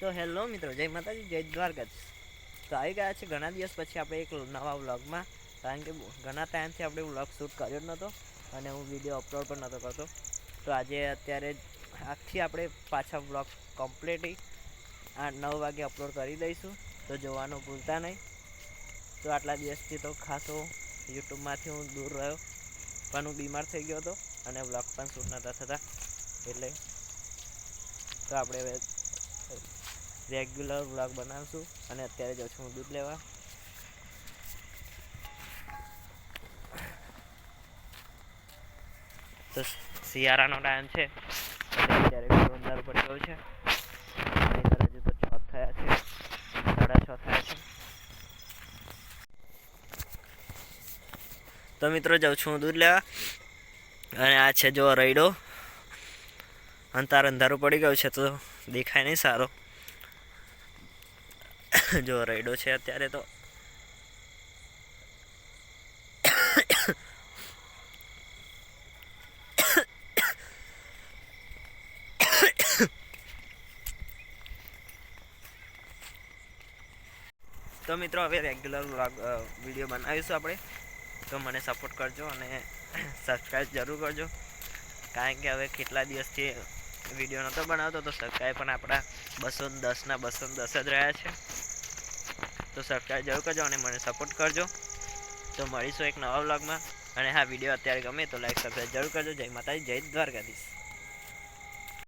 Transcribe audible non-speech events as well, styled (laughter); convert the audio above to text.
તો હેલો મિત્રો, જય માતાજી, જય દ્વારકાધીશ. તો આવી ગયા છે ઘણા દિવસ પછી આપણે એક નવા વ્લોગમાં. કારણ કે ઘણા ટાઈમથી આપણે વ્લોગ શૂટ કર્યો જ નહોતો અને હું વીડિયો અપલોડ પણ નહોતો કરતો. તો આજે અત્યારે આજથી આપણે પાછા વ્લોગ કમ્પ્લીટલી આ નવ વાગે અપલોડ કરી દઈશું. તો જોવાનું ભૂલતા નહીં. તો આટલા દિવસથી તો ખાસો યુટ્યુબમાંથી હું દૂર રહ્યો. પણ હું બીમાર થઈ ગયો હતો અને વ્લોગ પણ શૂટ નહોતા થતા. એટલે તો આપણે હવે રેગ્યુલર વ્લોગ બનાવશું અને અત્યારે જાઉં છું હું દૂધ લેવા. તો શિયાળાનો ટાઈમ છે. અત્યારે અંધારું પડી ગયું છે. તો છ થયા છે. સાડા છ થયા છે. તો મિત્રો જાઉં છું હું દૂધ લેવા. અને આ છે જો રૈડો અંતાર અંધારું પડી ગયું છે તો દેખાય નહીં સારો. (coughs) જો રેડો છે અત્યારે તો. (coughs) તો મિત્રો, હવે રેગ્યુલર વીડિયો બનાવીશું આપણે. તો મને સપોર્ટ કરજો અને (coughs) સબસ્ક્રાઈબ જરૂર કરજો. કારણ કે હવે કેટલા દિવસથી વીડિયો નહોતો બનાવતો, તો સબસ્ક્રાઈબ પણ આપણા બસો દસના બસો દસ જ રહ્યા છે. તો સબસ્ક્રાઈબ જરૂર કરજો અને મને સપોર્ટ કરજો. તો મળીશું એક નવા વ્લોગમાં અને હા વીડિયો અત્યારે ગમે તો લાઈક સબસ્ક્રાઈબ જરૂર કરજો. જય માતાજી, જય દ્વારકાધીશ.